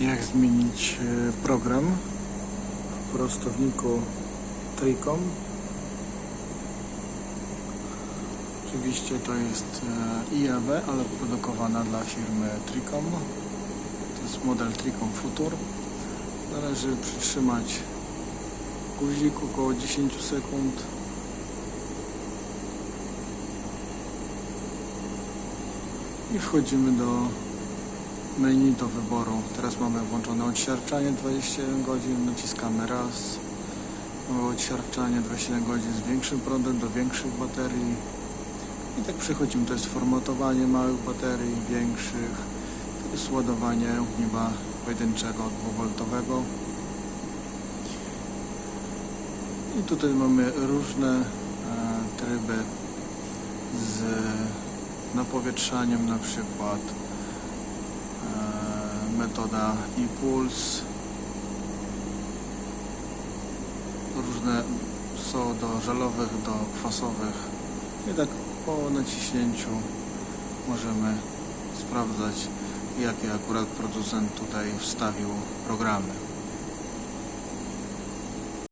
jak zmienić e, program w prostowniku Tricom. Oczywiście to jest e, IAW, ale produkowana dla firmy Tricom. To jest model Tricom Futur. Należy przytrzymać guzik około 10 sekund. I wchodzimy do menu do wyboru. Teraz mamy włączone odsiarczanie 21 godzin, naciskamy raz. Mamy odsiarczanie 21 godzin z większym prądem do większych baterii. I tak przechodzimy, to jest formatowanie małych baterii, większych. To jest ładowanie ogniwa pojedynczego 2V. I tutaj mamy różne e, tryby z napowietrzaniem na przykład metoda impuls. Różne są do żelowych, do kwasowych. I tak po naciśnięciu możemy sprawdzać jakie akurat producent tutaj wstawił programy